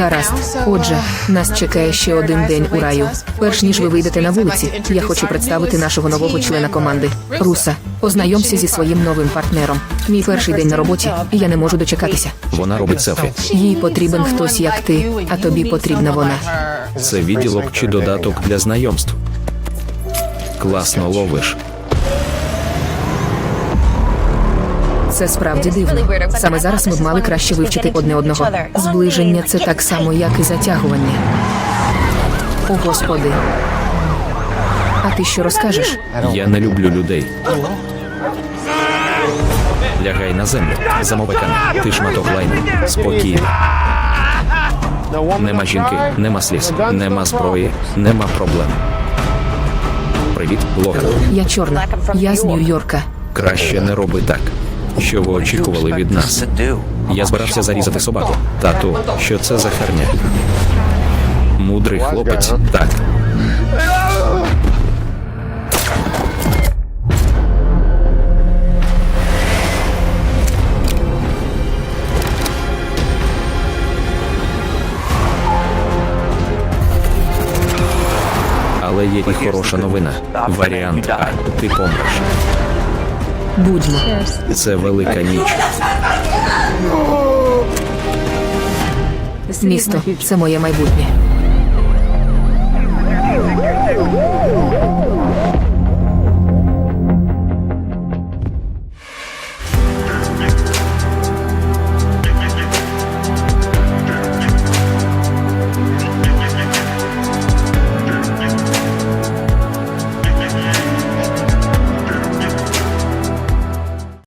Гаразд. Отже, нас чекає ще один день у раю. Перш ніж ви вийдете на вулиці, я хочу представити нашого нового члена команди. Руса, познайомся зі своїм новим партнером. Мій перший день на роботі, і я не можу дочекатися. Вона робить селфі. Їй потрібен хтось як ти, а тобі потрібна вона. Це відділок чи додаток для знайомств. Класно ловиш. Це справді дивно. Саме зараз ми б мали краще вивчити одне одного. Зближення це так само, як і затягування. О, господи. А ти що розкажеш? Я не люблю людей. Лягай на землю. Замовай камінь. Ти шматок лайна. Спокійно. Нема жінки, нема сліз, нема зброї, нема проблем. Привіт, блогер. Я чорна. Я з Нью-Йорка. Краще не роби так. Що ви очікували від нас? Я збирався зарізати собаку. Тату, що це за херня? Мудрий хлопець. Так. Але є і хороша новина. Варіант А. Ти помреш. Будьмо. Це велика ніч. Місто це моє майбутнє.